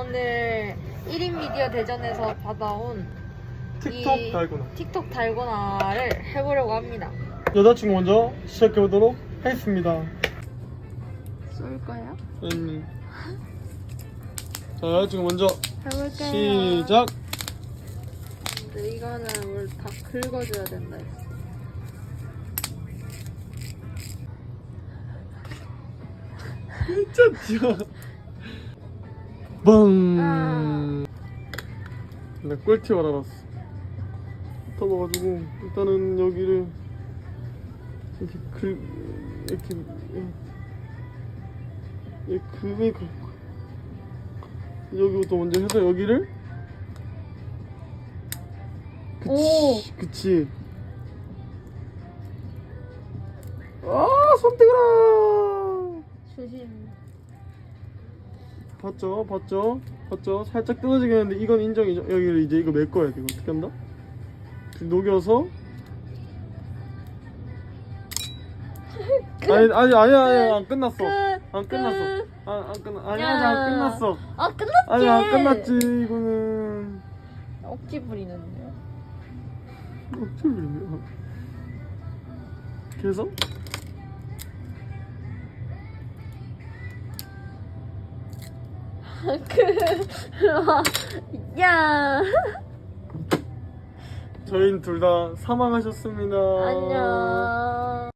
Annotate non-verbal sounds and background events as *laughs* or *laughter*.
오늘 1인 미디어 대전에서 받아온 틱톡 이- 달고나 틱톡 달고나를 해보려고 합니다. 여자친구 먼저 시작해보도록 하겠습니다 쏠 거야? 음. 자 여자친구 먼저 해볼게요. 시작 근데 이거는 뭘다 긁어줘야 된다 했어. 진짜 뻥나 꿀팁 알아봤어. 터봐가지고 일단은 여기를 이렇게 긁 이렇게 이 금이 그 여기부터 먼저 해서 여기를 그치 오! 그치. 아 손 뜨거라 조심. 봤죠? 봤죠? 봤죠? 살짝 뜯어지긴 했는데 이건 인정이죠? 여기를 이제 이거 메꿔야 돼 이거 어떻게 한다? 녹여서 *laughs* 아니 아니 아니 아니 안 끝났어 끝. 안 끝났어 끝. 안, 안 끝나 아니 야. 아니 안 끝났어 아 끝났지. 아니 안 끝났지 이거는 억지 부리는데요. 어쩌면 그래서 그 야. 저희는 둘다 사망하셨습니다 안녕.